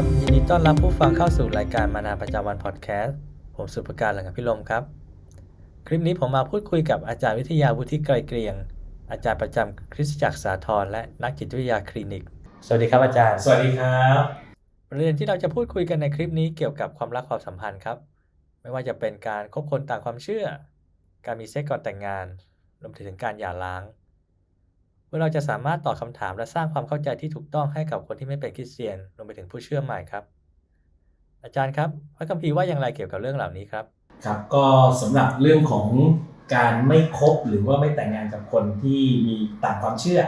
ครับ ยินดีต้อนรับผู้ฟังเข้าสู่รายการมานาประจำวันพอดแคสต์ผมสุภการหลังพิลมครับ คลิปนี้ผมมาพูดคุยกับอาจารย์วิทยาวุฒิไกรเกรียง อาจารย์ประจำคริสตจักรสาธรและนักจิตวิทยาคลินิก สวัสดีครับอาจารย์ สวัสดีครับประเด็นที่เราจะพูดคุยกันในคลิปนี้เกี่ยวกับความรักความสัมพันธ์ครับ ไม่ว่าจะเป็นการคบคนต่างความเชื่อ การมีเซ็กก่อนแต่งงานรวมถึงการหย่าร้าง เมื่อเราจะสามารถตอบคำถามและสร้างความเข้าใจที่ถูกต้องให้กับคนที่ไม่เป็นคริสเตียนรวมไปถึงผู้เชื่อใหม่ครับ อาจารย์ครับพระคัมภีร์ว่าอย่างไรเกี่ยวกับเรื่องเหล่านี้ครับครับก็สำหรับเรื่องของการไม่คบหรือว่าไม่แต่งงานกับคนที่มีต่างความเชื่อ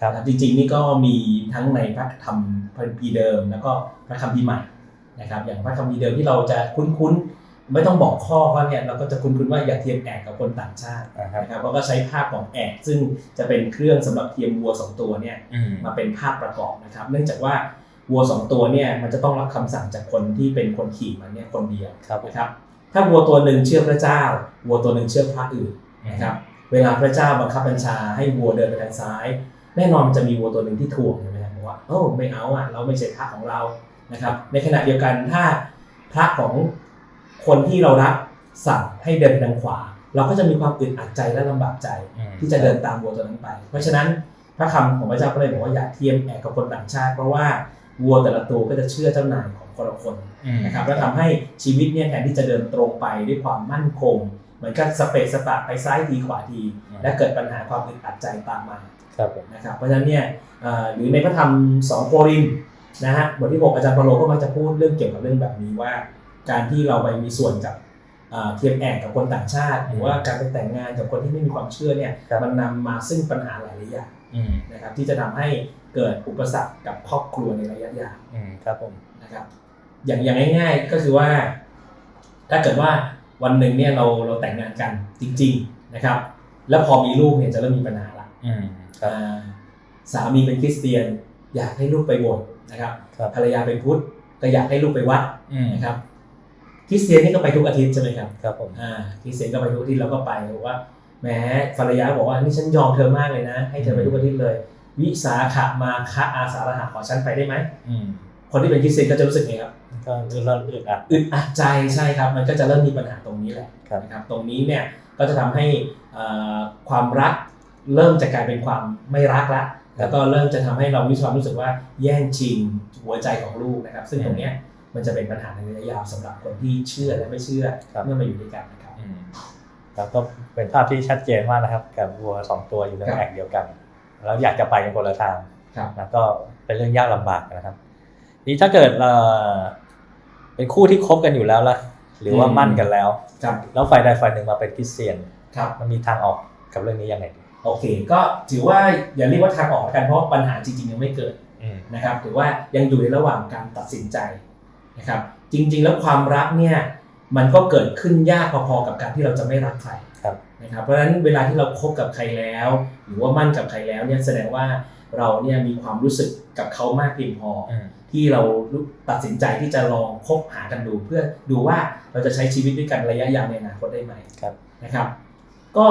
ครับนะจริงๆนี่ก็มีทั้งในพระธรรมพระคัมภีร์เดิม แล้วก็พระคัมภีร์ใหม่นะครับอย่างพระคัมภีร์เดิมที่เราจะคุ้นๆ ไม่ต้องบอกข้อว่าเนี่ยเราก็จะคุ้นๆว่าอย่าเทียมแอกกับคนต่างชาตินะครับนะครับเราก็ใช้ภาพของแอกซึ่งจะเป็นเครื่องสำหรับเทียมวัวสองตัวเนี่ยอืมมาเป็นภาพประกอบนะครับ เนื่องจากว่าวัวสองตัวเนี่ยมันจะต้องรับคำสั่งจากคนที่เป็นคนขี่มันเนี่ยคนเดียวครับผมนะครับ ถ้าวัวตัวหนึ่งเชื่อพระเจ้า วัวตัวหนึ่งเชื่อพระอื่นนะครับ เวลาพระเจ้าบังคับบัญชาให้วัวเดินไปทางซ้าย แน่นอนมันจะมีวัวตัวหนึ่งที่ถ่วงใช่ไหมครับบอกว่าโอ้ไม่เอาอะเราไม่ใช่พระของเรานะครับ ในขณะเดียวกันถ้าพระของ คนที่เรารักสั่งให้เดินไปทางขวา เราก็จะมีความอึดอัดใจและลำบากใจอืมที่จะเดินตามวัวตัวนั้นไป เพราะฉะนั้นพระคำของพระเจ้าก็เลยบอกว่าอย่าเทียมแอกกับคนต่างชาติ เพราะว่าวัวแต่ละตัวก็จะเชื่อเจ้านายของคนละคนอืมนะครับแล้วทำให้ชีวิตเนี่ยแทนที่จะเดินตรงไปด้วยความมั่นคงเหมือนกับสเปกสปะไปซ้ายทีขวาที และเกิดปัญหาความอึดอัดใจตามมาครับผมนะครับเพราะฉะนั้นเนี่ยเอ่อหรือในพระธรรมสองโครินธ์นะฮะบทที่ 6 อาจารย์เปาโลก็มักจะพูดเรื่องเกี่ยวกับเรื่องแบบนี้ว่า การที่เราไปมีส่วนกับเอ่อเทียมแอกกับคนต่างชาติ หรือว่าการไปแต่งงานกับคนที่ไม่มีความเชื่อเนี่ยมันนำมาซึ่งปัญหาหลายๆอย่างอืมนะครับที่จะทำให้เกิดอุปสรรคกับครอบครัวในระยะยาวอืมครับผมนะครับ อย่างอย่างง่าย ๆก็คือว่า ถ้าเกิดว่าวันหนึ่งเนี่ยเราเราแต่งงานกันจริง ๆนะครับ แล้วพอมีลูกเนี่ยจะเริ่มมีปัญหาละอืมครับอ่าสามีเป็นคริสเตียน อยากให้ลูกไปโบสถ์นะครับครับภรรยาเป็นพุทธก็อยากให้ลูกไปวัดอืมนะครับ คริสเตียนนี่ก็ไปทุกอาทิตย์ใช่ไหมครับครับผมอ่าคริสเตียนก็ไปทุกอาทิตย์เราก็ไปบอกว่าแหมภรรยาบอกว่านี่ฉันยอมเธอมากเลยนะ ให้เธอไปทุกอาทิตย์เลย วิสาขะมาคะอาสาฬหะขอฉันไปได้ไหมอืมคนที่เป็นคริสเตียนก็จะรู้สึกไงครับก็เริ่มอึดอัดอึดอัดใจใช่ครับ มันก็จะเริ่มมีปัญหาตรงนี้แหละครับนะครับ ตรงนี้เนี่ยก็จะทำให้เอ่อความรักเริ่มจะกลายเป็นความไม่รักละแล้วก็เริ่มจะทำให้เรามีความรู้สึกว่าแย่งชิงหัวใจของลูกนะครับ ซึ่งตรงเนี้ย มันจะเป็นปัญหาในระยะยาวสำหรับคนที่เชื่อและไม่เชื่อครับเมื่อมาอยู่ด้วยกันนะครับอืมครับก็เป็นภาพที่ชัดเจนมากนะครับกับวัวสองตัวอยู่ในครับแอกเดียวกัน แล้วอยากจะไปกันคนละทางครับนะก็เป็นเรื่องยากลำบากนะครับ นี่ถ้าเกิดเอ่อเป็นคู่ที่คบกันอยู่แล้วล่ะ หรือว่าอืมมั่นกันแล้วครับแล้วฝ่ายใดฝ่ายหนึ่งมาเป็นคริสเตียนครับมันมีทางออกกับเรื่องนี้ยังไงดีโอเค ก็ถือว่าอย่าเรียกว่าทางออกแล้วกันเพราะว่าปัญหาจริงๆยังไม่เกิดอืมนะครับถือว่ายังอยู่ในระหว่างการตัดสินใจ นะครับจริง ๆ แล้วความรักเนี่ยมันก็เกิดขึ้นยากพอๆกับการที่เราจะไม่รักใครครับนะครับเพราะฉะนั้นเวลาที่เราคบกับใครแล้ว หรือว่ามั่นกับใครแล้วเนี่ยแสดงว่าเราเนี่ยมีความรู้สึกกับเขามากเพียงพอออืมที่เราตัดสินใจที่จะลองคบหากันดู เพื่อดูว่าเราจะใช้ชีวิตด้วยกันระยะยาวในอนาคตได้ไหมครับนะครับ ก็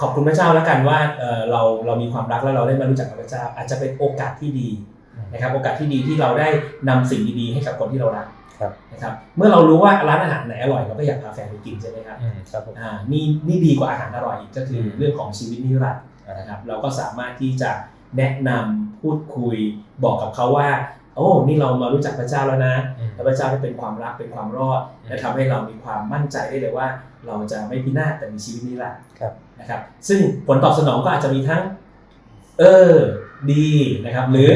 ขอบคุณพระเจ้าแล้วกันว่าเอ่อเราเรามีความรักแล้วเราได้มารู้จักกับพระเจ้า อาจจะเป็นโอกาสที่ดีอืม นะครับโอกาสที่ดีที่เราได้นำสิ่งดีๆให้กับคนที่เรารักครับนะครับเมื่อเรารู้ว่าร้านอาหารไหนอร่อยเราก็อยากพาแฟนไปกินใช่ไหมครับอืมครับผมอ่านี่นี่ดีกว่าอาหารอร่อยอีกก็คืออมเรื่องของชีวิตนิรันดร์นะนะครับเราก็สามารถที่จะแนะนำพูดคุยบอกกับเขาว่า โอ้นี่เรามารู้จักพระเจ้าแล้วนะอืมและพระเจ้าได้เป็นความรักเป็นความรอดอืมและทำให้เรามีความมั่นใจได้เลยว่า เราจะไม่พินาศแต่มีชีวิตนิรันดร์ครับนะครับซึ่งผลตอบสนองก็อาจจะมีทั้ง เออดีนะครับหรือ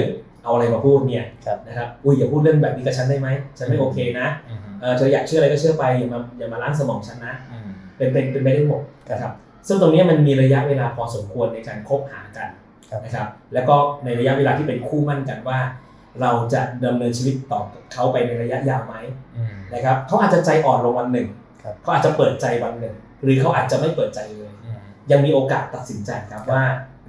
เอาอะไรมาพูดเนี่ยครับนะครับอุ้ยอย่าพูดเรื่องแบบนี้กับฉันได้ไหมฉันไม่โอเคนะอืมเออเธออยากเชื่ออะไรก็เชื่อไปอย่ามาอย่ามาล้างสมองฉันนะอืมเป็นเป็นเป็นไปได้หมดนะครับซึ่งตรงเนี้ยมันมีระยะเวลาพอสมควรในการคบหากันครับนะครับแล้วก็ในระยะเวลาที่เป็นคู่มั่นกันว่า เราจะดำเนินชีวิตต่อกับเขาไปในระยะยาวไหมอืมนะครับเขาอาจจะใจอ่อนลงวันหนึ่งครับเขาอาจจะเปิดใจวันหนึ่ง หรือเขาอาจจะไม่เปิดใจเลยอืมยังมีโอกาสตัดสินใจครับว่า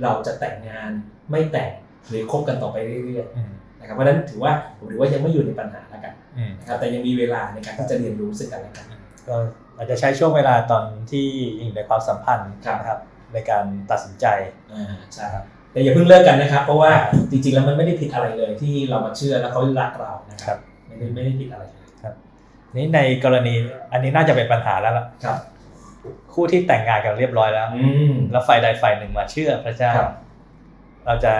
เราจะแต่งงานไม่แต่ง หรือคบกันต่อไปเรื่อยอืมๆนะครับเพราะฉะนั้นถือว่าผมถือว่ายังไม่อยู่ในปัญหาแล้วกันอืมนะครับแต่ยังมีเวลาในการที่จะเรียนรู้ซึ่งกันและกันก็อาจจะใช้ช่วงเวลาตอนที่อยู่ในความสัมพันธ์ครับนะครับในการตัดสินใจอ่าใช่ครับแต่อย่าเพิ่งเลิกกันนะครับ เพราะว่าจริงๆแล้วมันไม่ได้ผิดอะไรเลยที่เรามาเชื่อแล้วเขารักเรานะคครัรับบในไม่ได้ไม่ได้ผิดอะไรนี่ในกรณีอันนี้น่าจะเป็นปัญหาแล้วล่ะครับ คู่ที่แต่งงานกันเรียบร้อยแล้วอืมแล้วฝ่ายใดฝ่ายหนึ่งมาเชื่อพระเจ้าครับเราจะ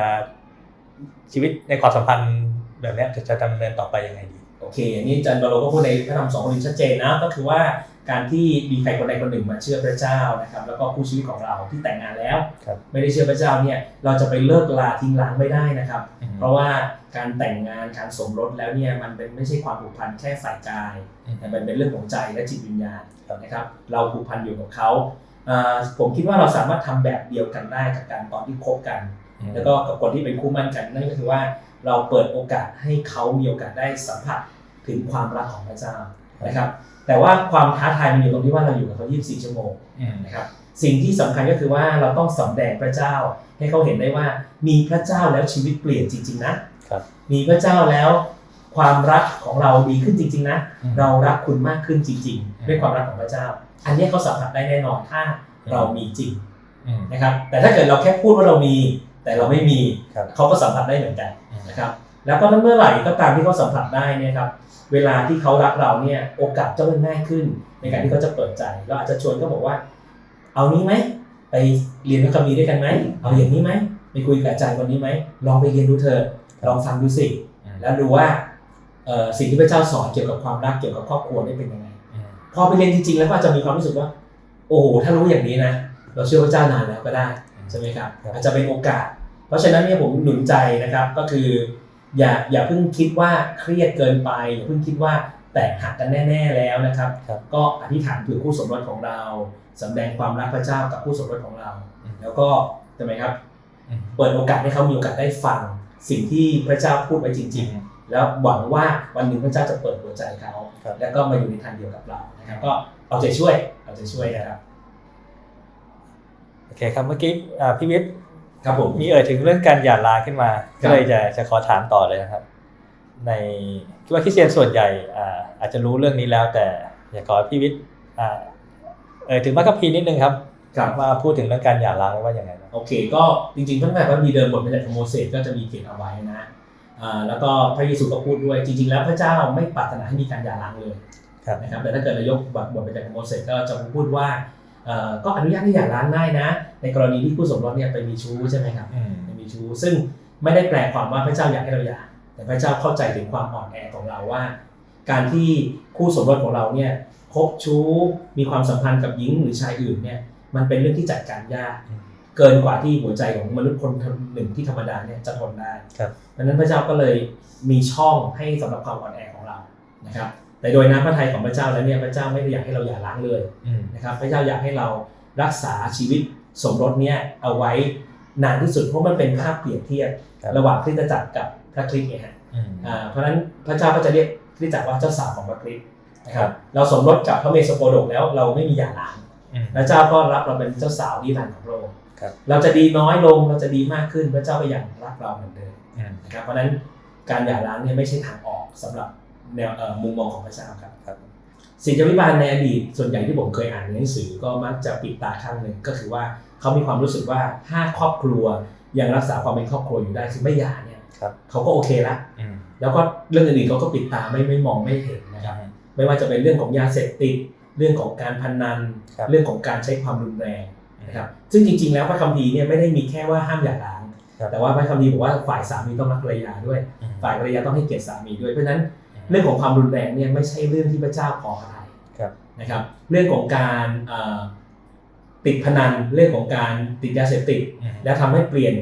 ชีวิตในความสัมพันธ์แบบเนี้ยจะจะดำเนินต่อไปยังไงดี โอเคอันนี้อาจารย์บาโลก็พูดในพระธรรมสองคนชัดเจนนะ ก็คือว่าการที่มีใครคนใดคนหนึ่งมาเชื่อพระเจ้านะครับ แล้วก็คู่ชีวิตของเราที่แต่งงานแล้วครับไม่ได้เชื่อพระเจ้าเนี่ยเราจะไปเลิกลาทิ้งร้างไม่ได้นะครับ เพราะว่าการแต่งงานการสมรสแล้วเนี่ยมันเป็นไม่ใช่ความผูกพันแค่ฝ่ายกาย แต่มันเป็นเรื่องของใจและจิตวิญญาณครับนะครับ เราผูกพันอยู่กับเขาอ่า ผมคิดว่าเราสามารถทำแบบเดียวกันได้กับการตอนที่คบกัน แล้วก็กับคนที่เป็นคู่มั่นกันนั่นก็คือว่าเราเปิดโอกาสให้เขามีโอกาสได้สัมผัสถึงความรักของพระเจ้านะครับ แต่ว่าความท้าทายมันอยู่ตรงที่ว่าเราอยู่กับเขา 24 ชั่วโมงอืมนะครับสิ่งที่สำคัญก็คือว่าเราต้องสำแดงพระเจ้าให้เขาเห็นได้ว่า มีพระเจ้าแล้วชีวิตเปลี่ยนจริง ๆ นะครับมีพระเจ้าแล้วความรักของเราดีขึ้นจริง ๆ นะอืมเรารักคุณมากขึ้นจริงอืมๆ ด้วยความรักของพระเจ้า อันนี้เขาสัมผัสได้แน่นอนถ้าเรามีจริงอืมนะครับ แต่ถ้าเกิดเราแค่พูดว่าเรามี แต่เราไม่มีครับเขาก็สัมผัสได้เหมือนกันอืมนะครับ แล้วก็เมื่อไหร่ก็ตามที่เขาสัมผัสได้เนี่ยครับ เวลาที่เขารักเราเนี่ยโอกาสจะมันง่ายขึ้น ในการที่เขาจะเปิดใจเราอาจจะชวนเขาบอกว่า เอานี้ไหมไปเรียนพระคัมภีร์ด้วยกันไหมเอาอย่างนี้ไหมไปคุยกับอาจารย์คนนี้ไหมลองไปเรียนดูเถอะลองฟังดูสิอืมแล้วดูว่าเอ่อสิ่งที่พระเจ้าสอนเกี่ยวกับความรักเกี่ยวกับครอบครัวนี่เป็นยังไงอืม พอไปเรียนจริงๆ แล้วก็อาจจะมีความรู้สึกว่า โอ้โหถ้ารู้อย่างนี้นะเราเชื่อพระเจ้านานแล้วก็ได้ใช่ไหมครับครับอาจจะเป็นโอกาส เพราะฉะนั้นเนี่ยผมหนุนใจนะครับก็คือ อย่าอย่าเพิ่งคิดว่าเครียดเกินไปอย่าเพิ่งคิดว่าแตกหักกันแน่ ๆแล้วนะครับครับก็อธิษฐานเผื่อคู่สมรสของเราสำแดงความรักพระเจ้ากับคู่สมรสของเราอืมแล้วก็ใช่ไหมครับอืมเปิดโอกาสให้เขามีโอกาสได้ฟังสิ่งที่พระเจ้าพูดไว้จริงๆ แล้วหวังว่าวันหนึ่งพระเจ้าจะเปิดหัวใจเขาครับแล้วก็มาอยู่ในทางเดียวกับเรานะครับก็เอาใจช่วยเอาใจช่วยนะครับโอเคครับเมื่อกี้อ่าพี่วิทย์ครับผมมีเอ่ยถึงเรื่องการหย่าร้างขึ้นมาครัก็บเลยจะจะขอถามต่อเลยนะครับ ในคิดว่าคริสเตียนส่วนใหญ่อ่าอาจจะรู้เรื่องนี้แล้ว แต่อยากขอให้พี่วิทย์อ่าเอ่ยถึงมัคคพีนิดนึงครับครับว่าพูดถึงเรื่องการหย่าร้างว่าอย่างไงบ้างโอเค ก็จริงๆตั้งแต่พระมีเดิมบทมาจากโมเสสก็จะมีเขียนเอาไว้นะอ่า แล้วก็พระเยซูก็พูดด้วยจริง ๆ แล้วพระเจ้าไม่ปรารถนาให้มีการหย่าร้างเลยครับนะครับแต่ถ้าเกิดเรายกบทบทมาจากโมเสสก็จะพูดว่าเอ่อก็อนุญาตให้หย่าร้างได้นะ ในกรณีที่คู่สมรสเนี่ยไปมีชู้ใช่ไหมครับอืมไม่มีชู้ซึ่งไม่ได้แปลความว่าพระเจ้าอยากให้เราหย่าแต่พระเจ้าเข้าใจถึงความอ่อนแอของเราว่า การที่คู่สมรสของเราเนี่ยคบชู้มีความสัมพันธ์กับหญิงหรือชายอื่นเนี่ยมันเป็นเรื่องที่จัดการยากอืม เกินกว่าที่หัวใจของมนุษย์คนหนึ่งที่ธรรมดาเนี่ยจะทนได้ครับดังนั้นพระเจ้าก็เลยมีช่องให้สำหรับความอ่อนแอของเรานะครับ แต่โดยน้ำพระทัยของพระเจ้าแล้วเนี่ยพระเจ้าไม่ได้อยากให้เราหย่าร้างเลยอืมนะครับ พระเจ้าอยากให้เรารักษาชีวิตสมรสเนี่ยเอาไว้นานที่สุดเพราะมันเป็นภาพเปรียบเทียบครับระหว่างคริสตจักรกับพระคริสต์ไงฮะอืมอ่าเพราะฉะนั้นพระเจ้าก็จะเรียกคริสตจักรว่าเจ้าสาวของพระคริสต์นะคครัรับบเราสมรสกับพระเมสโสโปโดกแล้วเราไม่มีหย่าร้างอืมพระเจ้าก็รับเราเป็นเจ้าสาวนิรันดร์ของพระองค์ครับ เราจะดีน้อยลงเราจะดีมากขึ้นพระเจ้าก็ยังรักเราเหมือนเดิมอืมนะครับเพราะฉะนั้นการหย่าร้างเนี่ยไม่ใช่ทางออกสำหรับแนวเอ่อมุมมองของพระเจ้าครับครับศิษยวิบาลในอดีตส่วนใหญ่ที่ผมเคยอ่านในหนังสือก็มักจะปิดตาข้างหนึ่งก็คือว่าเขามีความรู้สึกว่าถ้าครอบครัวยังรักษาความเป็นครอบครัวอยู่ได้คือไม่หย่าเนี่ยครับเขาก็โอเคละอืมแล้วก็เรื่องอื่นๆเขาก็ปิดตาไม่ไม่มองไม่เห็นนะครับไม่ว่าจะเป็นเรื่องของยาเสพติดเรื่องของการพนันครับเรื่องของการใช้ความรุนแรง นะครับซึ่งจริง ๆ แล้วพระคัมภีร์เนี่ยไม่ได้มีแค่ว่าห้ามหย่าร้าง ครับแต่ว่าพระคัมภีร์บอกว่าฝ่ายสามีต้องรักภรรยาด้วย อืม ฝ่ายภรรยาต้องให้เกียรติสามีด้วยเพราะฉะนั้นเรื่องของความรุนแรงเนี่ยไม่ใช่เรื่องที่พระเจ้าพอพระทัยครับนะครับ เรื่องของการเอ่อติดพนันเรื่องของการติดยาเสพติด อืมและทำให้เปลี่ยน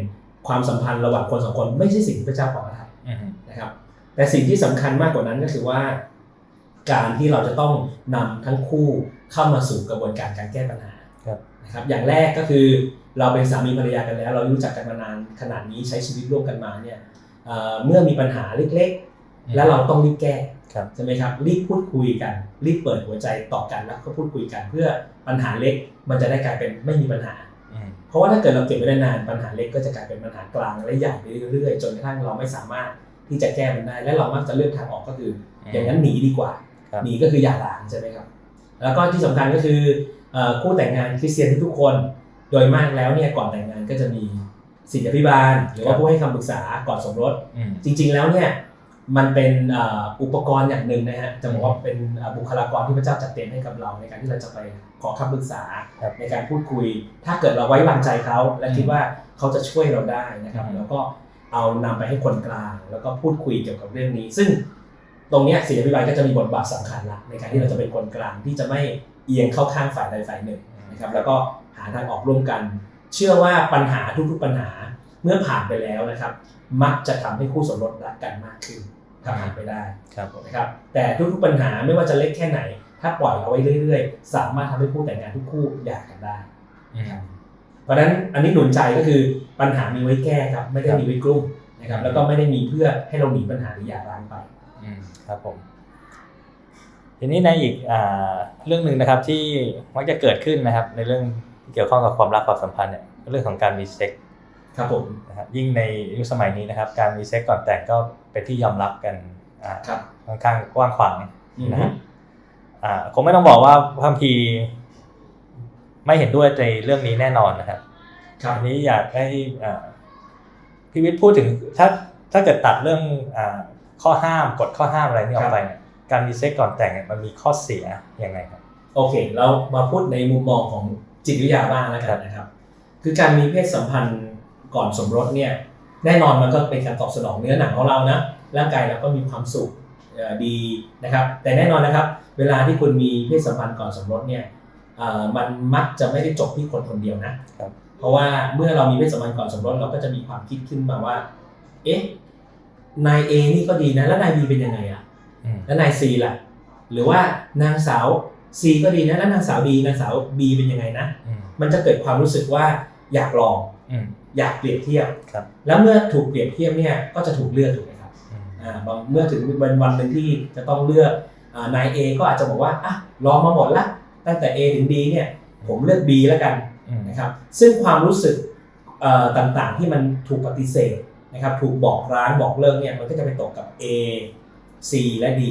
ความสัมพันธ์ระหว่างคนสองคนไม่ใช่สิ่งที่พระเจ้าพอพระทัยอืมนะครับ แต่สิ่งที่สำคัญมากกว่านั้นก็คือว่า การที่เราจะต้องนำทั้งคู่เข้ามาสู่กระบวนการการแก้ปัญหาครับ นะครับอย่างแรกก็คือเราเป็นสามีภรรยากันแล้ว เรารู้จักกันมานานขนาดนี้ใช้ชีวิตร่วมกันมาเนี่ยเอ่อเมื่อมีปัญหาเล็กๆ แล้วเราต้องรีบแก้ครับใช่ไหมครับรีบพูดคุยกัน รีบเปิดหัวใจต่อกันแล้วก็พูดคุยกัน เพื่อปัญหาเล็กมันจะได้กลายเป็นไม่มีปัญหาอืมเพราะว่าถ้าเกิดเราเก็บไว้ได้นานปัญหาเล็กก็จะกลายเป็นปัญหากลางและใหญ่ไปเรื่อยๆ จนกระทั่งเราไม่สามารถที่จะแก้มันได้ และเรามักจะเลือกทางออกก็คือ อย่างนั้นหนีดีกว่าครับหนีก็คือหย่าร้างใช่ไหมครับ แล้วก็ที่สำคัญก็คือเอ่อ คู่แต่งงานคริสเตียนทุกๆคน โดยมากแล้วเนี่ยก่อนแต่งงานก็จะมีศิษยาภิบาล หรือว่าผู้ให้คำปรึกษาก่อนสมรสอืมจริง ๆแล้วเนี่ยมันเป็นเอ่ออุปกรณ์อย่างหนึ่งนะฮะจะบอกว่าเป็นเอ่อบุคลากรที่พระเจ้าจัดเตรียมให้กับเรา ในการที่เราจะไปขอคำปรึกษาครับในการพูดคุย ถ้าเกิดเราไว้วางใจเขาและคิดว่าเขาจะช่วยเราได้นะครับอืมแล้วก็เอานำไปให้คนกลาง แล้วก็พูดคุยเกี่ยวกับเรื่องนี้ ซึ่งตรงเนี้ยศิลปินก็จะมีบทบาทสำคัญละในการที่เราจะเป็นคนกลางที่จะไม่ เอียงเข้าข้างฝ่ายใดฝ่ายหนึ่งนะครับแล้วก็หาทางออกร่วมกัน เชื่อว่าปัญหาทุกๆปัญหาเมื่อผ่านไปแล้วนะครับ มักจะทำให้คู่สมรสรักกันมากขึ้นถ้าผ่านไปได้ครับผมนะครับแต่ทุกๆปัญหาไม่ว่าจะเล็กแค่ไหน ถ้าปล่อยเอาไว้เรื่อย ๆ สามารถทำให้คู่แต่งงานทุกคู่หย่ากันได้อืมเพราะฉะนั้นอันนี้หนุนใจก็คือปัญหามีไว้แก้ครับไม่ได้ครับมีไว้กลุ้มนะครับอืมแล้วก็ไม่ได้มีเพื่อให้เราหนีปัญหาหรือหย่าร้างไปอืมครับผม ทีนี้ในอีกอ่าเรื่องหนึ่งนะครับที่มักจะเกิดขึ้นนะครับ ในเรื่องที่เกี่ยวข้องกับความรักความสัมพันธ์เนี่ยก็เรื่องของการมีเซ็กส์ครับผมนะครับยิ่งในยุคสมัยนี้นะครับ การมีเซ็กส์ก่อนแต่งก็เป็นที่ยอมรับกันอ่าครับค่อนข้างกว้างขวางอือนะฮึฮะอ่าคงไม่ต้องบอกว่าพระคัมภีร์ไม่เห็นด้วยในเรื่องนี้แน่นอนนะครับครับอันนี้อยากให้อ่าพี่วิทย์พูดถึงถ้าถ้าเกิดตัดเรื่องอาข้อห้ามกฎข้อห้ามอะไรนี่ออกไปเนี่ย การมีเซ็กก่อนแต่งเนี่ยมันมีข้อเสียยังไงครับ โอเค เรามาพูดในมุมมองของจิตวิทยาบ้างแล้วกันนะครับ คือการมีเพศสัมพันธ์ก่อนสมรสเนี่ย แน่นอนมันก็เป็นการตอบสนองเนื้อหนังของเรานะ ร่างกายเราก็มีความสุขเอ่อดีนะครับ แต่แน่นอนนะครับ เวลาที่คุณมีเพศสัมพันธ์ก่อนสมรสเนี่ยเอ่อมันมักจะไม่ได้จบที่คนคนเดียวนะครับเพราะว่าเมื่อเรามีเพศสัมพันธ์ก่อนสมรสเราก็จะมีความคิดขึ้นมาว่า เอ๊ะ นายเอนี่ก็ดีนะ แล้วนายบีเป็นยังไงอะอืม แล้วนายซีล่ะ หรือว่านางสาวซีก็ดีนะแล้วนางสาวดีนางสาวบีเป็นยังไงนะอืมมันจะเกิดความรู้สึกว่าอยากลองอืมอยากเปรียบเทียบครับแล้วเมื่อถูกเปรียบเทียบเนี่ยก็จะถูกเลือกถูกไหมครับอืมอ่าบางเมื่อถึงวันวันหนึ่งที่จะต้องเลือกอ่านาย A ก็อาจจะบอกว่าอะลองมาหมดละตั้งแต่ A ถึง D เนี่ยผมเลือก B แล้วกันอืมนะครับซึ่งความรู้สึกเอ่อต่างๆที่มันถูกปฏิเสธนะครับถูกบอกร้านบอกเลิกเนี่ยมันก็จะไปตกกับ A C และ D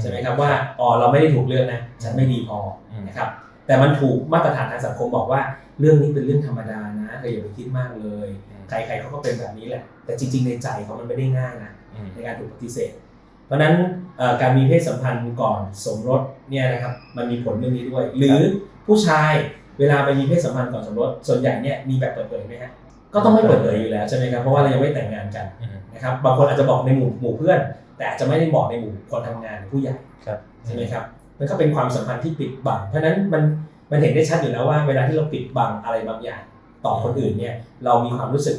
ใช่ไหมครับว่าอ๋อเราไม่ได้ถูกเลือกนะฉันไม่ดีพออืมนะครับแต่มันถูกมาตรฐานทางสังคมบอกว่า เรื่องนี้เป็นเรื่องธรรมดานะเธออย่าไปคิดมากเลย ใครๆเขาก็เป็นแบบนี้แหละ แต่จริง ๆ ในใจเขามันไม่ได้ง่ายนะอืมในการถูกปฏิเสธ เพราะฉะนั้นเอ่อการมีเพศสัมพันธ์ก่อนสมรสเนี่ยนะครับมันมีผลเรื่องนี้ด้วย หรือผู้ชายเวลาไปมีเพศสัมพันธ์ก่อนสมรสส่วนใหญ่เนี่ยมีแบบเปิดเผยไหมฮะก็ต้องไม่เปิดเผยอยู่แล้วใช่ไหมครับเพราะว่าเรายังไม่แต่งงานกันอืมนะครับบางคนอาจจะบอกในหมู่หมู่เพื่อน แต่อาจจะไม่ได้บอกในหมู่คนทำงานหรือผู้ใหญ่ครับใช่ไหมครับมันก็เป็นความสัมพันธ์ที่ปิดบัง เพราะฉะนั้นมันมันเห็นได้ชัดอยู่แล้วว่า เวลาที่เราปิดบังอะไรบางอย่าง ต่อคนอื่นเนี่ยเรามีความรู้สึก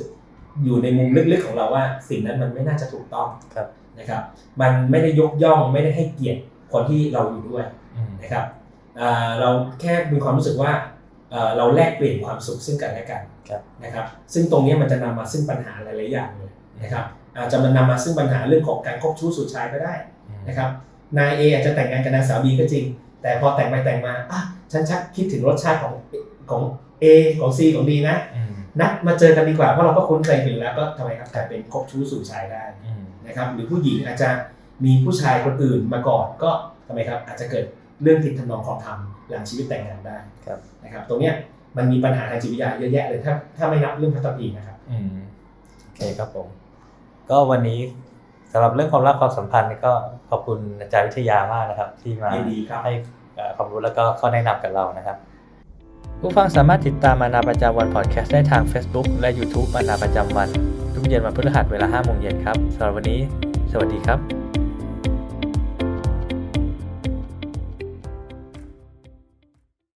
อยู่ในมุมลึกๆของเราว่า สิ่งนั้นมันไม่น่าจะถูกต้องครับนะครับ มันไม่ได้ยกย่องไม่ได้ให้เกียรติคนที่เราอยู่ด้วยอืมนะครับอ่าเราแค่มีความรู้สึกว่าเอ่อเราแลกเปลี่ยนความสุขซึ่งกันและกันครับนะครับ ซึ่งตรงเนี้ยมันจะนำมาซึ่งปัญหาหลายๆอย่างเลยนะครับ อาจจะมันนำมาซึ่งปัญหาเรื่องของการคบชู้สู่ชายก็ได้อืมนะครับนายเออาจจะแต่งงานกับนางสาวบีก็จริง แต่พอแต่งไปแต่งมาอะฉันชักคิดถึงรสชาติของของ A ของ C ของ D นะอืมนัดมาเจอกันดีกว่าเพราะเราก็คุ้นเคยกันอยู่แล้วก็ทำไมครับกลายเป็นคบชู้สู่ชายได้อืมนะครับหรือผู้หญิงอาจจะมีผู้ชายคนอื่นมาก่อนก็ทำไมครับอาจจะเกิดเรื่องผิดทำนองคลองธรรมหลังชีวิตแต่งงานได้ครับนะครับ ตรงเนี้ยมันมีปัญหาทางจิตวิทยาเยอะแยะเลยถ้าถ้าไม่นับเรื่องพัฒนีนะครับอืมโอเคครับผม ก็วันนี้สำหรับเรื่องความรักความสัมพันธ์นี่ก็ขอบคุณอาจารย์วิทยามากนะครับ ที่มายินดีครับ ให้เอ่อความรู้แล้วก็ข้อแนะนำกับเรานะครับ ผู้ฟังสามารถติดตามมานาประจำวันพอดแคสต์ได้ทาง Facebook และ YouTube มานาประจำวัน ทุกเย็นวันพฤหัสเวลา5โมงเย็นครับสำหรับวันนี้ สวัสดีครับ